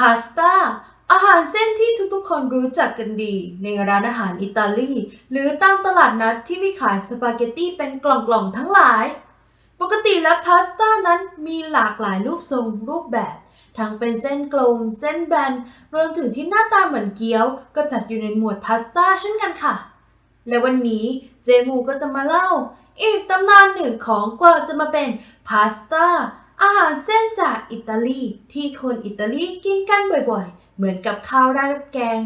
พาสต้าอาหารเส้นที่ทุกๆ คนรู้จักกันดี ในร้านอาหารอิตาลี หรือตามตลาดนัดที่มีขายสปาเกตตี้เป็นกล่องๆทั้งหลาย ปกติแล้วพาสต้านั้นมีหลากหลายรูปทรงรูปแบบ ทั้งเป็นเส้นกลม เส้นแบน รวมถึงที่หน้าตาเหมือนเกี๊ยว ก็จัดอยู่ในหมวดพาสต้าเช่นกันค่ะ และวันนี้เจมูก็จะมาเล่า อีกตำนานหนึ่งของกว่าจะมาเป็นพาสต้า อาหารเส้นจากอิตาลีที่คนอิตาลีกินกันบ่อยๆ เหมือนกับข้าวราดแกง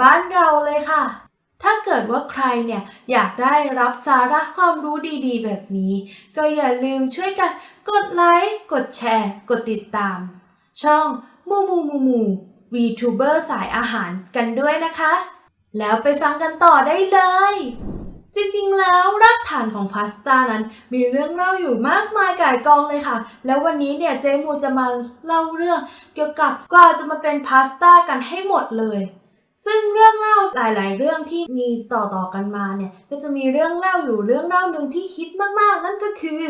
บ้านเราเลยค่ะ ถ้าเกิดว่าใครเนี่ยอยากได้รับสาระความรู้ดีๆ แบบนี้ ก็อย่าลืมช่วยกันกดไลค์ กดแชร์ กดติดตาม ช่องมูมูมูมู VTuber สายอาหารกันด้วยนะคะ แล้วไปฟังกันต่อได้เลย จริงๆ แล้วรากฐานของพาสต้านั้น มีเรื่องเล่าอยู่มากมายก่ายกองเลยค่ะ แล้ววันนี้เนี่ยเจมูจะมาเล่าเรื่องเกี่ยวกับกว่าจะมาเป็นพาสต้ากันให้หมดเลย ซึ่งเรื่องเล่าหลาย ๆ เรื่องที่มีต่อๆกันมาเนี่ย ก็จะมีเรื่องเล่าอยู่เรื่องเล่าหนึ่งที่ฮิตมากๆ นั่นก็คือ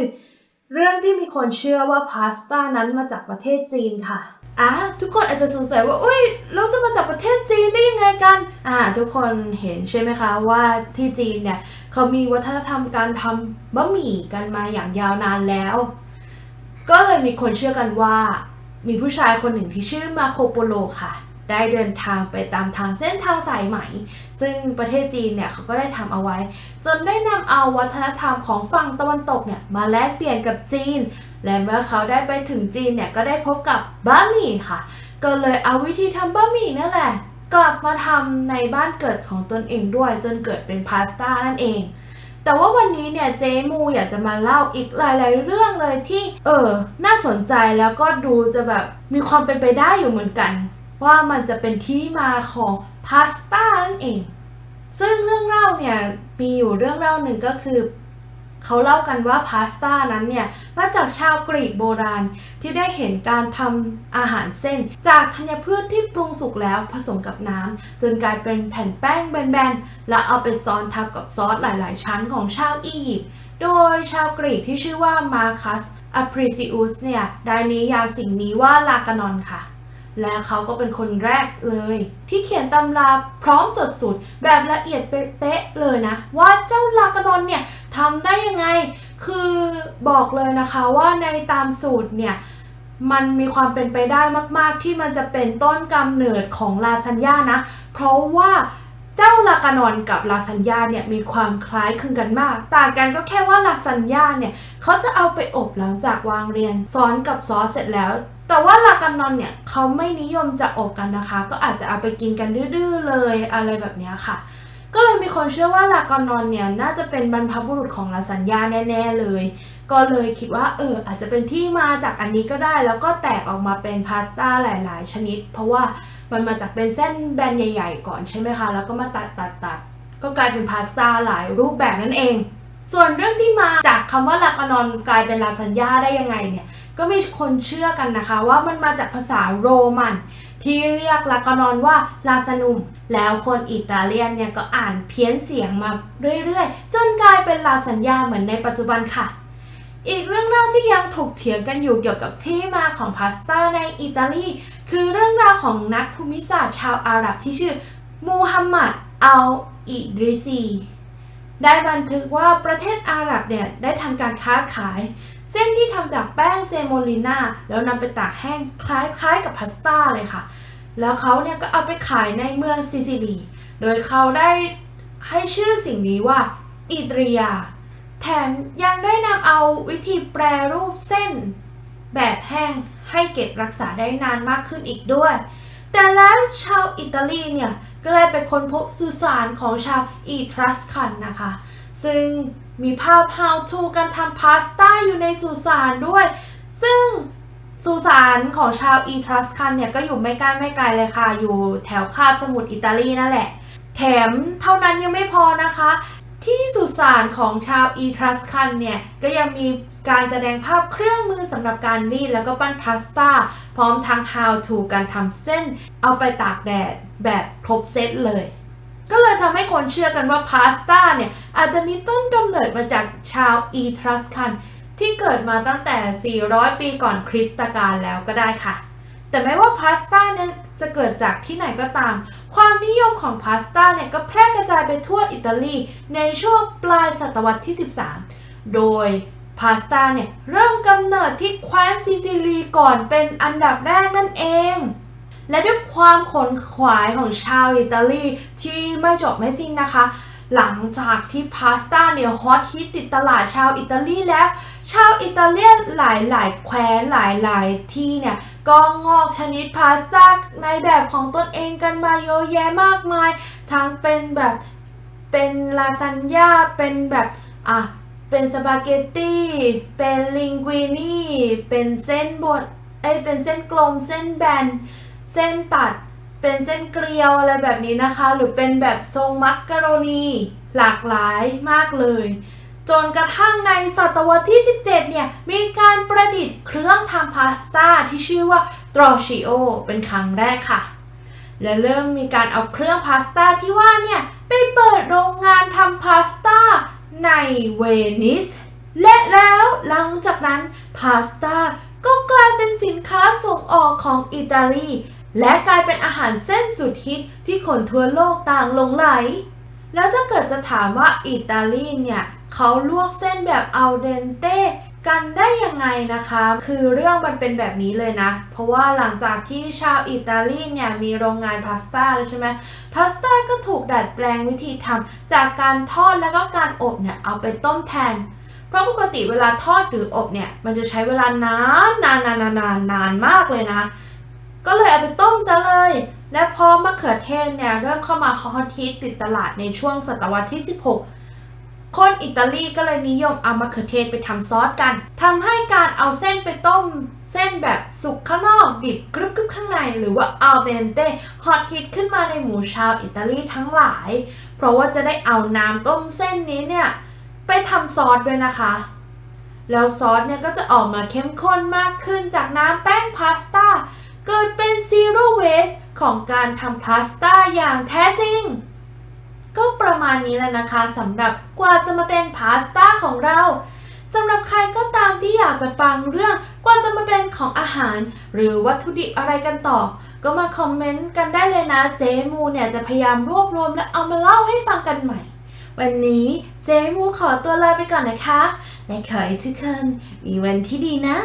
เรื่องที่มีคนเชื่อว่าพาสต้านั้นมาจากประเทศจีนค่ะ อะทุกคนอาจจะสงสัยว่าอุ้ยเราจะมาจากประเทศจีนได้ยังไงกันอ่าทุกคนเห็นใช่ไหมคะว่าที่จีนเนี่ยเขามีวัฒนธรรมการทำบะหมี่กันมาอย่างยาวนานแล้ว ก็เลยมีคนเชื่อกันว่า มีผู้ชายคนหนึ่งที่ชื่อมาโคโปโลค่ะ ได้เดินทางไปตามทางเส้นทางสายไหม ซึ่งประเทศจีนเนี่ยเขาก็ได้ทำเอาไว้ จนได้นำเอาวัฒนธรรมของฝั่งตะวันตกเนี่ยมาแลกเปลี่ยนกับจีน และเมื่อเขาได้ไปถึงจีนเนี่ยก็ได้พบกับบะหมี่ค่ะ ก็เลยเอาวิธีทำบะหมี่นั่นแหละ กลับมาทำในบ้านเกิดของตนเองด้วยจนเกิดเป็นพาสต้านั่นเอง แต่ว่าวันนี้เนี่ยเจมูอยากจะมาเล่าอีกหลายๆเรื่องเลยที่เออน่าสนใจแล้วก็ดูจะแบบมีความเป็นไปได้อยู่เหมือนกัน ว่ามันจะเป็นที่มาของพาสต้านั่นเองซึ่งเรื่องเล่าเนี่ยมีอยู่เรื่องเล่าหนึ่งก็คือ เขาเล่ากันว่าพาสต้านั้นเนี่ยมาจากชาวกรีกโบราณที่ได้เห็นการทำอาหารเส้น จากธัญพืชที่ปรุงสุกแล้วผสมกับน้ำจนกลายเป็นแผ่นแป้งแบนๆ แล้วเอาไปซ้อนทับกับซอสหลายๆ ชั้นของชาวอียิปต์โดยชาวกรีกที่ชื่อว่ามาคัสอะพริซิอุสเนี่ยได้นิยามสิ่งนี้ว่าลากานอนค่ะและเขาก็เป็นคนแรกเลย ที่เขียนตำราพร้อมจดสูตรแบบละเอียดเป๊ะเลยนะ ว่าเจ้าลากานอนเนี่ย ทำได้ยังไง คือบอกเลยนะคะว่าในตามสูตรเนี่ย มันมีความเป็นไปได้มาก ๆ ที่มันจะเป็นต้นกำเนิดของลาซานญ่านะ เพราะว่าเจ้าลากานอนกับลาซานญ่าเนี่ยมีความคล้ายคลึงกันมาก ต่างกันก็แค่ว่าลาซานญ่าเนี่ยเขาจะเอาไปอบหลังจากวางเรียนซ้อนกับซอสเสร็จแล้ว แต่ว่าลากานอนเนี่ยเขาไม่นิยมจะอบกันนะคะ ก็อาจจะเอาไปกินกันดื้อๆเลยอะไรแบบนี้ค่ะ ก็เลยมีคนเชื่อว่าลากานอนเนี่ยน่าจะเป็นบรรพบุรุษของลาซานญ่าแน่ๆเลย ก็เลยคิดว่าเอออาจจะเป็นที่มาจากอันนี้ก็ได้ แล้วก็แตกออกมาเป็นพาสต้าหลายๆ ชนิด เพราะว่ามันมาจากเป็นเส้นแบนใหญ่ ๆ ก่อนใช่ไหมคะ แล้วก็มาตัดตัดตัดก็กลายเป็นพาสต้าหลายรูปแบบนั่นเอง ส่วนเรื่องที่มาจากคำว่าลากานอนกลายเป็นลาซานญ่าได้ยังไงเนี่ยก็มีคนเชื่อกันนะคะว่ามันมาจากภาษาโรมัน ที่เรียกลากานอนว่าลาซานุม แล้วคนอิตาเลียนเนี่ยก็อ่านเพี้ยนเสียงมาเรื่อยๆ จนกลายเป็นลาซานญ่าเหมือนในปัจจุบันค่ะ อีกเรื่องเล่าที่ยังถกเถียงกันอยู่เกี่ยวกับที่มาของพาสต้าในอิตาลี คือเรื่องราวของนักภูมิศาสตร์ชาวอาหรับที่ชื่อมูฮัมหมัดอัลอิดริซีได้บันทึกว่าประเทศอาหรับเนี่ยได้ทำการค้าขาย เส้นที่ทำจากแป้งเซโมลิน่าแล้วนำไปตากแห้งคล้ายๆกับพาสต้าเลยค่ะ แล้วเขาเนี่ยก็เอาไปขายในเมืองซิซิลี โดยเขาได้ให้ชื่อสิ่งนี้ว่าอิตรียา แถมยังได้นำเอาวิธีแปรรูปเส้น แบบแห้งให้เก็บรักษาได้นานมากขึ้นอีกด้วย แต่แล้วชาวอิตาลีเนี่ยก็เลยไปค้นพบสุสานของชาวอีทรัสคันนะคะ ซึ่งมีภาพ how to การทำพาสต้าอยู่ในสุสานด้วย ซึ่งสุสานของชาวอีทรัสคันเนี่ยก็อยู่ไม่ใกล้ไม่ไกลเลยค่ะ อยู่แถวคาบสมุทรอิตาลีนั่นแหละ แถมเท่านั้นยังไม่พอนะคะ ที่สุสานของชาวอีทรัสคันเนี่ย ก็ยังมีการแสดงภาพเครื่องมือสำหรับการรีดแล้วก็ปั้นพาสต้า พร้อมทั้ง how to การทำเส้นเอาไปตากแดดแบบครบเซตเลย ก็เลยทำให้คนเชื่อกันว่าพาสต้าเนี่ย อาจจะมีต้นกำเนิดมาจากชาวอีทรัสคันที่เกิดมาตั้งแต่ 400 ปีก่อนคริสตกาลแล้วก็ได้ค่ะ แต่แม้ว่าพาสต้าเนี่ยจะเกิดจากที่ไหนก็ตาม ความนิยมของพาสต้าเนี่ยก็แพร่กระจายไปทั่วอิตาลี ในช่วงปลายศตวรรษที่ 13 โดยพาสต้าเนี่ยเริ่มกำเนิดที่แคว้นซิซิลีก่อนเป็นอันดับแรกนั่นเอง และด้วยความขนขวายของชาวอิตาลีที่ไม่จบไม่สิ้นนะคะ หลังจากที่พาสต้าเนี่ยฮอตฮิตติดตลาดชาวอิตาลีแล้ว ชาวอิตาเลียนหลายๆแคว้นหลายๆที่เนี่ยก็งอกชนิดพาสต้าในแบบของตนเองกันมาเยอะแยะมากมาย ทั้งเป็นแบบเป็นลาซานญ่าเป็นแบบอะเป็นสปาเกตตี้ เป็นลิงกุินีเป็นเส้นบดเอ้เป็นเส้นกลมเส้นแบน เส้นตัด เป็นเส้นเกลียวอะไรแบบนี้นะคะ หรือเป็นแบบทรงมักกะโรนีหลากหลายมากเลย จนกระทั่งในศตวรรษที่ 17 เนี่ย มีการประดิษฐ์เครื่องทำพาสต้าที่ชื่อว่าตรอชิโอเป็นครั้งแรกค่ะ และเริ่มมีการเอาเครื่องพาสต้าที่ว่าเนี่ย ไปเปิดโรงงานทำพาสต้าในเวนิสและแล้วหลังจากนั้นพาสต้าก็กลายเป็นสินค้าส่งออกของอิตาลี และกลายเป็นอาหารเส้นสุดฮิตที่คนทั่วโลกต่างหลงไหล แล้วถ้าเกิดจะถามว่าอิตาลีเนี่ยเขาลวกเส้นแบบอัลเดนเต้กันได้ยังไงนะคะ คือเรื่องมันเป็นแบบนี้เลยนะ เพราะว่าหลังจากที่ชาวอิตาลีเนี่ยมีโรงงานพาสต้าแล้วใช่ไหมพาสต้าก็ถูกดัดแปลงวิธีทำจากการทอดแล้วก็การอบเนี่ยเอาไปต้มแทน เพราะปกติเวลาทอดหรืออบเนี่ยมันจะใช้เวลานานนานนานนานนานมากเลยนะ ก็เลยเอาไปต้มซะเลย และพอมะเขือเทศเนี่ยเริ่มเข้ามาฮอตฮิตติดตลาดในช่วงศตวรรษที่ 16 คนอิตาลีก็เลยนิยมเอามะเขือเทศไปทำซอสกันทำให้การเอาเส้นไปต้ม เส้นแบบสุกข้างนอกดิบกรึบกรึบข้างใน หรือว่าอัลเดนเต้ฮอตฮิตขึ้นมาในหมู่ชาวอิตาลีทั้งหลาย เพราะว่าจะได้เอาน้ำต้มเส้นนี้เนี่ยไปทำซอสด้วยนะคะแล้วซอสเนี่ยก็จะออกมาเข้มข้นมากขึ้นจากน้ำแป้งพาสต้า ของการทำพาสต้าอย่างแท้จริง ก็ประมาณนี้แหละนะคะสำหรับกว่าจะมาเป็นพาสต้าของเราสำหรับใครก็ตามที่อยากจะฟังเรื่องกว่าจะมาเป็นของอาหาร หรือวัตถุดิบอะไรกันต่อ ก็มาคอมเมนต์กันได้เลยนะเจมูเนี่ยจะพยายามรวบรวมและเอามาเล่าให้ฟังกันใหม่ วันนี้เจมูขอตัวลาไปก่อนนะคะและขอให้ทุกคนมีวันที่ดีนะ